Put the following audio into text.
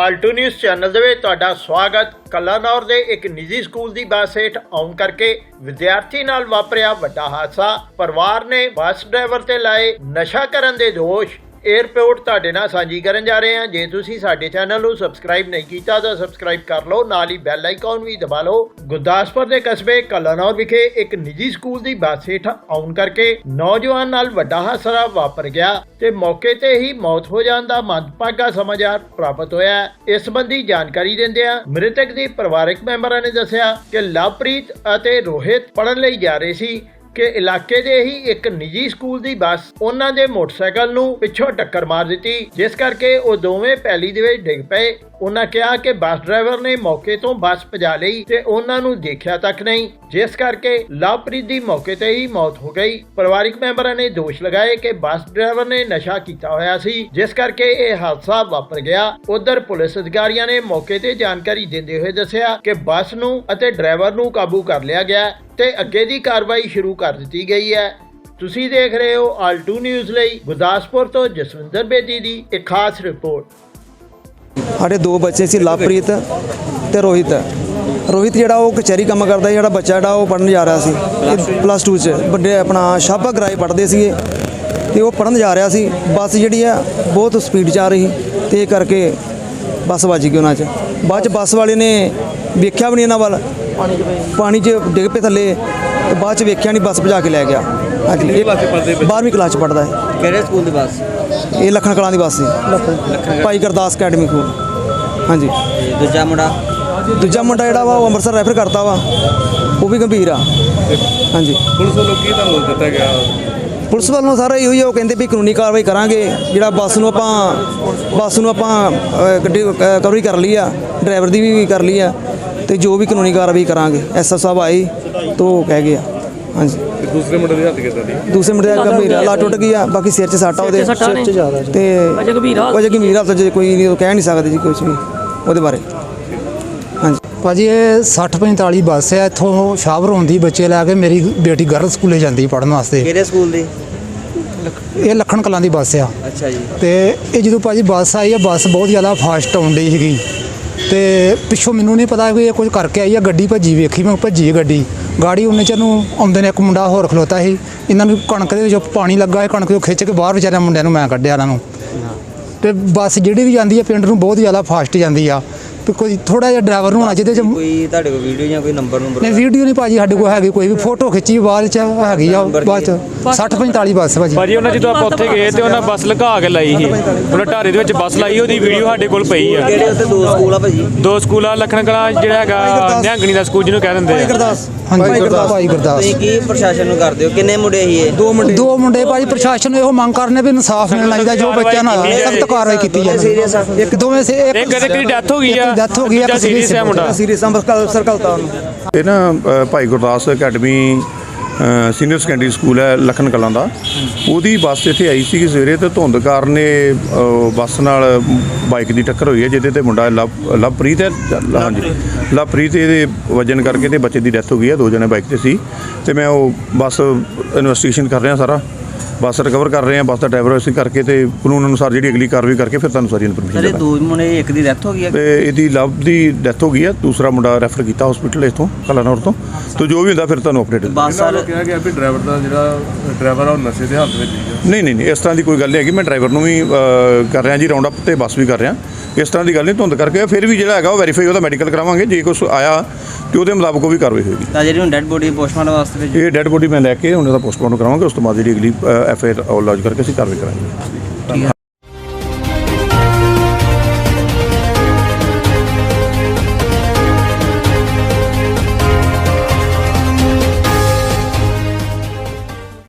Alto news channel ਦੇ ਵਿੱਚ ਤੁਹਾਡਾ ਸਵਾਗਤ। ਕਲਾਨੌਰ ਦੇ ਇੱਕ ਨਿੱਜੀ ਸਕੂਲ ਦੀ ਬੱਸ ਹੇਠ ਆਉਣ ਕਰਕੇ ਵਿਦਿਆਰਥੀ ਨਾਲ ਵਾਪਰਿਆ ਵੱਡਾ ਹਾਦਸਾ। ਪਰਿਵਾਰ ਨੇ ਬੱਸ ਡਰਾਈਵਰ ਤੇ ਲਾਏ ਨਸ਼ਾ ਕਰਨ ਦੇ ਦੋਸ਼। 에ਅਰਪੋਰਟ ਤੁਹਾਡੇ ਨਾਲ ਸਾਂਝੀ ਕਰਨ ਜਾ ਰਹੇ ਹਾਂ। ਜੇ ਤੁਸੀਂ ਸਾਡੇ ਚੈਨਲ ਨੂੰ ਸਬਸਕ੍ਰਾਈਬ ਨਹੀਂ ਕੀਤਾ, ਤਾਂ ਸਬਸਕ੍ਰਾਈਬ ਕਰ ਲਓ। ਨਾਲ ਹੀ ਬੈਲ ਆਈਕਨ ਵੀ ਦਬਾ ਲਓ। ਗੁਰਦਾਸਪੁਰ ਦੇ ਕਸਬੇ ਕਲਾਨੌਰ ਵਿਖੇ ਇੱਕ ਨਿੱਜੀ ਸਕੂਲ ਦੀ ਬੱਸ ਹੇਠ ਆਉਣ ਕਰਕੇ ਨੌਜਵਾਨ ਨਾਲ ਵੱਡਾ ਹਾਦਸਾ ਵਾਪਰ ਗਿਆ ਤੇ ਮੌਕੇ ਤੇ ਹੀ ਮੌਤ ਹੋ ਜਾਣ ਦਾ ਮੰਦਭਾਗਾ ਸਮਾਚਾਰ ਪ੍ਰਾਪਤ ਹੋਇਆ ਇਸ ਸੰਬੰਧੀ ਜਾਣਕਾਰੀ ਦਿੰਦਿਆਂ ਮ੍ਰਿਤਕ ਦੇ ਪਰਿਵਾਰਕ ਮੈਂਬਰਾਂ ਨੇ ਦੱਸਿਆ ਕਿ ਲਵਪ੍ਰੀਤ ਅਤੇ ਰੋਹਿਤ ਪੜਨ ਲਈ ਜਾ ਰਹੇ ਸੀ। ਕਿ ਇਲਾਕੇ ਦੇ ਹੀ ਇੱਕ ਨਿੱਜੀ ਸਕੂਲ ਦੀ ਬੱਸ ਉਹਨਾਂ ਦੇ ਮੋਟਰਸਾਈਕਲ ਨੂੰ ਪਿੱਛੋਂ ਟੱਕਰ ਮਾਰ ਦਿੱਤੀ, ਜਿਸ ਕਰਕੇ ਉਹ ਦੋਵੇਂ ਪੈਲੀ ਦੇ ਵਿੱਚ ਡਿੱਗ ਪਏ। ਉਹਨਾਂ ਕਿਹਾ ਕਿ ਬੱਸ ਡਰਾਈਵਰ ਨੇ ਮੌਕੇ ਤੋਂ ਬੱਸ ਭਜਾ ਲਈ ਤੇ ਉਹਨਾਂ ਨੂੰ ਦੇਖਿਆ ਤੱਕ ਨਹੀਂ। ਜਿਸ ਕਰਕੇ ਲਵਪ੍ਰੀਤ ਦੀ ਮੌਕੇ ਤੇ ਹੀ ਮੌਤ ਹੋ ਗਈ। ਪਰਿਵਾਰਕ ਮੈਂਬਰਾਂ ਨੇ ਦੋਸ਼ ਲਗਾਏ ਕਿ ਬੱਸ ਡਰਾਈਵਰ ਨੇ ਨਸ਼ਾ ਕੀਤਾ ਹੋਇਆ ਸੀ, ਜਿਸ ਕਰਕੇ ਇਹ ਹਾਦਸਾ ਵਾਪਰ ਗਿਆ। ਉਧਰ ਪੁਲਿਸ ਅਧਿਕਾਰੀਆਂ ਨੇ ਮੌਕੇ ਤੇ ਜਾਣਕਾਰੀ ਦਿੰਦੇ ਹੋਏ ਦੱਸਿਆ ਕਿ ਬੱਸ ਨੂੰ ਅਤੇ ਡਰਾਈਵਰ ਨੂੰ ਕਾਬੂ ਕਰ ਲਿਆ ਗਿਆ ਤੇ ਅੱਗੇ ਦੀ ਕਾਰਵਾਈ ਸ਼ੁਰੂ ਕਰ ਦਿੱਤੀ ਗਈ ਹੈ। ਤੁਸੀਂ ਦੇਖ ਰਹੇ ਹੋ ਆਲਟੂ ਨਿਊਜ਼ ਲਈ ਗੁਰਦਾਸਪੁਰ ਤੋਂ ਜਸਵਿੰਦਰ ਬੇਦੀ ਦੀ ਇੱਕ ਖਾਸ ਰਿਪੋਰਟ। ਸਾਡੇ ਦੋ ਬੱਚੇ ਸੀ, ਲਵਪ੍ਰੀਤ ਤੇ ਰੋਹਿਤ। ਰੋਹਿਤ ਜਿਹੜਾ ਉਹ ਕਚਹਿਰੀ ਕੰਮ ਕਰਦਾ ਜਿਹੜਾ ਬੱਚਾ ਜਿਹੜਾ ਉਹ ਪੜਨ ਜਾ ਰਿਹਾ ਸੀ ਪਲੱਸ 2 ਚ। ਵੱਡੇ ਆਪਣਾ ਸ਼ਾਬਾ ਗਰਾਏ ਪੜਦੇ ਸੀਗੇ ਤੇ ਉਹ ਪੜਨ ਜਾ ਰਿਹਾ ਸੀ। ਬੱਸ ਜਿਹੜੀ ਆ ਬਹੁਤ ਸਪੀਡ 'ਚ ਆ ਰਹੀ ਤੇ ਇਹ ਕਰਕੇ ਬੱਸ ਵੱਜ ਗਈ ਉਹਨਾਂ 'ਚ। ਬਾਅਦ 'ਚ ਬੱਸ ਵਾਲੇ ਨੇ ਵੇਖਿਆ ਵੀ ਨਹੀਂ ਇਹਨਾਂ ਵੱਲ। ਪਾਣੀ 'ਚ ਡਿੱਗ ਪਏ ਥੱਲੇ ਤੇ ਬਾਅਦ 'ਚ ਵੇਖਿਆ ਨਹੀਂ ਬੱਸ ਭਜਾ ਕੇ ਲੈ ਗਿਆ। ਹਾਂਜੀ। ਇਹ 12ਵੀਂ ਕਲਾਸ 'ਚ ਪੜਦਾ ਹੈ ਕਿਹੜੇ ਸਕੂਲ ਦੀ ਬੱਸ? ਇਹ ਲੱਖਣ ਕਲਾਂ ਦੀ ਬੱਸ ਸੀ। ਭਾਈ ਗੁਰਦਾਸ ਅਕੈਡਮੀ ਕੋਲ ਹਾਂਜੀ। ਦੂਜਾ ਮੁੰਡਾ? ਦੂਜਾ ਮੁੰਡਾ ਜਿਹੜਾ ਵਾ ਉਹ ਅੰਮ੍ਰਿਤਸਰ ਰੈਫਰ ਕਰਤਾ ਵਾ ਉਹ ਵੀ ਗੰਭੀਰ ਆ। ਹਾਂਜੀ। ਪੁਲਿਸ ਵੱਲੋਂ ਕੀ ਤੁਹਾਨੂੰ ਦਿੱਤਾ ਗਿਆ? ਪੁਲਿਸ ਵੱਲੋਂ ਸਾਰਾ ਇਹੋ ਹੀ ਆ, ਉਹ ਕਹਿੰਦੇ ਵੀ ਕਾਨੂੰਨੀ ਕਾਰਵਾਈ ਕਰਾਂਗੇ ਜਿਹੜਾ ਬੱਸ ਨੂੰ ਆਪਾਂ ਬੱਸ ਨੂੰ ਆਪਾਂ ਗੱਡੀ ਕਵਰੀ ਕਰ ਲਈ ਆ ਡਰਾਈਵਰ ਦੀ ਵੀ ਕਰ ਲਈ ਆ ਤੇ ਜੋ ਵੀ ਕਾਨੂੰਨੀ ਕਾਰਵਾਈ ਕਰਾਂਗੇ। ਐਸਐਸ ਸਾਹਿਬ ਆਏ ਤੋਂ ਉਹ ਕਹਿ ਗਏ ਆ। ਹਾਂਜੀ। ਤੇ ਦੂਸਰੇ ਮੁੰਡੇ ਦੀ ਹੱਥ ਕਿੱਦਾਂ ਦੀ? ਦੂਸਰੇ ਮੁੰਡੇ ਦਾ ਗੰਭੀਰ ਆ ਲਾ ਟੁੱਟ ਗਈ ਆ ਬਾਕੀ ਸਿਰ 'ਚ ਸੱਟ ਆ ਉਹਦੇ। ਸਿਰ 'ਚ ਜ਼ਿਆਦਾ ਤੇ ਅਜੇ ਗੰਭੀਰ ਹਾਲਤ ਅਜੇ ਗੰਭੀਰ ਹਾਲਤ 'ਚ ਕੋਈ ਨਹੀਂ ਉਹ ਕਹਿ ਨਹੀਂ ਸਕਦੇ ਜੀ ਕੁਝ ਵੀ ਉਹਦੇ ਬਾਰੇ। ਹਾਂਜੀ। ਭਾਜੀ ਇਹ 60 45 ਬੱਸ ਹੈ ਇੱਥੋਂ ਸ਼ਾਹਪੁਰ ਹੁੰਦੀ ਬੱਚੇ ਲੈ ਕੇ ਮੇਰੀ ਬੇਟੀ ਗਰਲ ਸਕੂਲੇ ਜਾਂਦੀ ਪੜਨ ਵਾਸਤੇ। ਕਿਹੜੇ ਸਕੂਲ ਦੀ? ਇਹ ਲੱਖਣ ਕਲਾਂ ਦੀ ਬੱਸ ਆ। ਅੱਛਾ ਜੀ। ਤੇ ਇਹ ਜਦੋਂ ਭਾਜੀ ਬੱਸ ਆਈ ਆ ਬੱਸ ਬਹੁਤ ਜ਼ਿਆਦਾ ਫਾਸਟ ਆਉਂਦੀ ਸੀਗੀ। ਤੇ ਪਿੱਛੋਂ ਮੈਨੂੰ ਨਹੀਂ ਪਤਾ ਕਿ ਇਹ ਕੁਝ ਕਰਕੇ ਆਈ ਆ ਗੱਡੀ ਭੱਜੀ ਵੇਖੀ ਮੈਂ ਭੱਜੀ ਹੈ ਗੱਡੀ। ਗਾੜੀ ਉਹਨੇ ਚਿਰ ਨੂੰ ਆਉਂਦੇ ਨੇ ਇੱਕ ਮੁੰਡਾ ਹੋਰ ਖਲੋਤਾ ਸੀ। ਇਹਨਾਂ ਨੂੰ ਕਣਕ ਦੇ ਵਿੱਚ ਪਾਣੀ ਲੱਗਾ ਹੈ ਕਣਕ ਤੋਂ ਖਿੱਚ ਕੇ ਬਾਹਰ ਵਿਚਾਰਿਆਂ ਮੁੰਡਿਆਂ ਨੂੰ ਮੈਂ ਕੱਢਿਆ ਇਹਨਾਂ ਨੂੰ। ਤੇ ਬੱਸ ਜਿਹੜੀ ਵੀ ਜਾਂਦੀ ਆ ਪਿੰਡ ਨੂੰ ਬਹੁਤ ਜ਼ਿਆਦਾ ਫਾਸਟ ਜਾਂਦੀ ਆ। ਤੇ ਕੋਈ ਥੋੜਾ ਜਿਹਾ ਡਰਾਈਵਰ ਨੂੰ ਹੋਣਾ ਜਿਹਦੇ ਚ ਕੋਈ ਤੁਹਾਡੇ ਕੋਲ ਵੀਡੀਓ ਜਾਂ ਕੋਈ ਨੰਬਰ ਨੰਬਰ ਨਹੀਂ ਵੀਡੀਓ ਨਹੀਂ ਭਾਜੀ ਸਾਡੇ ਕੋਲ ਹੈਗੀ ਕੋਈ ਵੀ ਫੋਟੋ ਖਿੱਚੀ ਬਾਅਦ ਚ ਹੈਗੀ ਆ ਬਾਅਦ ਚ। 60 45 ਬੱਸ ਭਾਜੀ। ਭਾਜੀ ਉਹਨਾਂ ਜਦੋਂ ਆਪਾਂ ਉੱਥੇ ਗਏ ਤੇ ਉਹਨਾਂ ਬੱਸ ਲਗਾ ਕੇ ਲਾਈ ਸੀ। ਉਹਨਾਂ ਢਾਰੇ ਦੇ ਵਿੱਚ ਬੱਸ ਲਾਈ ਉਹਦੀ ਵੀਡੀਓ ਸਾਡੇ ਕੋਲ ਪਈ ਆ। ਕਿਹੜੇ ਉੱਥੇ ਦੋ ਸਕੂਲ ਆ ਭਾਜੀ? ਦੋ ਸਕੂਲ ਆ ਲਖਣ ਕਲਾ ਜਿਹੜਾ ਹੈਗਾ ਨਿਹੰਗਣੀ ਦਾ ਸਕੂਲ ਜਿਹਨੂੰ ਕਹਿ ਦਿੰਦੇ ਆ। ਗੁਰਦਾਸ। ਹਾਂਜੀ ਭਾਈ ਗੁਰਦਾਸ। ਤੁਸੀਂ ਕੀ ਪ੍ਰਸ਼ਾਸਨ ਨੂੰ ਕਰਦੇ ਹੋ? ਕਿੰਨੇ ਮੁੰਡੇ ਸੀ ਇਹ? ਦੋ ਮੁੰਡੇ। ਦੋ ਮੁੰਡੇ ਭਾਜੀ ਪ੍ਰਸ਼ਾਸਨ ਨੂੰ ਇਹੋ ਮੰਗ ਕਰਨੇ ਵੀ ਇਨਸਾਫ ਮਿਲਣਾ ਚਾਹੀਦਾ ਜੋ ਬੱਚਿਆਂ ਨਾਲ ਸਖਤ ਕਾਰਵਾਈ ਕੀਤੀ ਜਾਵੇ। ਇੱਕ ਦੋਵੇਂ ਸੇ ਇੱਕ ਇੱਕ ਦੀ ਡੈਥ ਹੋ ਗਈ ਆ। ਡੈਥ ਹੋ ਗਈ ਆ ਸੀਰੀਅਸ ਆ ਮੁੰਡਾ। ਸੀਰੀਅਸ ਅੰਮ੍ਰਿਤਸਰ ਸਰਕਲ ਤਾਂ। ਉਹਨੂੰ ਇਹ ਨਾ Bhai Gurdas academy senior secondary school ਹੈ ਲਖਨ ਕਲਾਂ ਦਾ। ਉਹਦੀ ਬੱਸ ਇੱਥੇ ਆਈ ਸੀ ਸਵੇਰੇ ਤੇ ਧੁੰਦ ਕਾਰਨ ਇਹ ਬੱਸ ਨਾਲ ਬਾਈਕ ਦੀ ਟੱਕਰ ਹੋਈ ਹੈ ਜਿਹਦੇ ਤੇ ਮੁੰਡਾ ਲਵ ਲਵਪ੍ਰੀਤ ਹੈ। ਹਾਂਜੀ। ਲਵਪ੍ਰੀਤ। ਇਹਦੇ ਵਜਨ ਕਰਕੇ ਤੇ ਬੱਚੇ ਦੀ ਡੈਥ ਹੋ ਗਈ ਹੈ ਦੋ ਜਣੇ ਬਾਈਕ ਤੇ ਸੀ। ਤੇ ਮੈਂ ਉਹ ਬੱਸ ਇਨਵੈਸਟੀਗੇਸ਼ਨ ਕਰ ਰਿਹਾ ਸਾਰਾ। ਬੱਸ ਰਿਕਵਰ ਕਰ ਰਹੇ ਹਾਂ ਬੱਸ ਦਾ ਡਰਾਈਵਰ ਅਸੀਂ ਕਰਕੇ ਤੇ ਕਾਨੂੰਨ ਅਨੁਸਾਰ ਜਿਹੜੀ ਅਗਲੀ ਕਾਰਵਾਈ ਕਰਕੇ ਫਿਰ ਤੁਹਾਨੂੰ ਸਾਰੀ ਇਨਫੋਰਮੇਸ਼ਨ ਜਿਹੜੇ ਦੋ ਮੁੰਡੇ ਇੱਕ ਦੀ ਡੈਥ ਹੋ ਗਈ ਹੈ। ਤੇ ਇਹਦੀ ਲਵ ਦੀ ਡੈਥ ਹੋ ਗਈ ਹੈ ਦੂਸਰਾ ਮੁੰਡਾ ਰੈਫਰ ਕੀਤਾ ਹਸਪੀਟਲ ਇਥੋਂ ਕਲਾਨੌਰ ਤੋਂ। ਤੇ ਜੋ ਵੀ ਹੁੰਦਾ ਫਿਰ ਤੁਹਾਨੂੰ ਅਪਡੇਟ ਬੱਸ ਸਰ ਕਿਹਾ ਗਿਆ ਵੀ ਡਰਾਈਵਰ ਦਾ ਜਿਹੜਾ ਡਰਾਈਵਰ ਆ ਉਹ ਨਸ਼ੇ ਦੇ ਹਾਲਤ ਵਿੱਚ ਨਹੀਂ ਨਹੀਂ ਨਹੀਂ ਇਸ ਤਰ੍ਹਾਂ ਦੀ ਕੋਈ ਗੱਲ ਨਹੀਂ ਹੈਗੀ ਮੈਂ ਡਰਾਈਵਰ ਨੂੰ ਵੀ ਕਰ ਰਿਹਾ ਜੀ ਰਾਉਂਡ ਅਪ ਤੇ ਬੱਸ ਵੀ ਕਰ ਰਿਹਾ। ਇਸ ਤਰ੍ਹਾਂ ਦੀ ਗੱਲ ਨਹੀਂ ਧੁੰਦ ਕਰਕੇ ਫਿਰ ਵੀ ਜਿਹੜਾ ਹੈਗਾ ਉਹ ਵੈਰੀਫਾਈ ਉਹਦਾ ਮੈਡੀਕਲ ਕਰਾਵਾਂਗੇ ਜੇ ਕੁਛ ਆਇਆ ਤੇ ਉਹਦੇ ਮੁਤਾਬਕ ਉਹ ਵੀ ਕਾਰਵਾਈ ਹੋਏਗੀ। ਤਾਂ ਜਿਹੜੀ ਹੁਣ ਡੈਡ ਬੋਡੀ ਪੋਸਟਮਾਰਟਮ ਵਾਸਤੇ ਭੇਜੀ ਇਹ ਡੈੱਡ ਬੋਡੀ ਮੈਂ ਲੈ ਕੇ ਹੁਣ ਉਹਦਾ ਪੋਸਟਮਾਰਟਮ ਕਰਾਵਾਂਗੇ ਉਸ ਤੋਂ ਬਾਅਦ ਜਿਹੜੀ ਅਗਲੀ ਐਫ ਆਈ ਆਰ ਲੌਜ ਕਰਕੇ ਅਸੀਂ ਕਾਰਵਾਈ ਕਰਾਂਗੇ।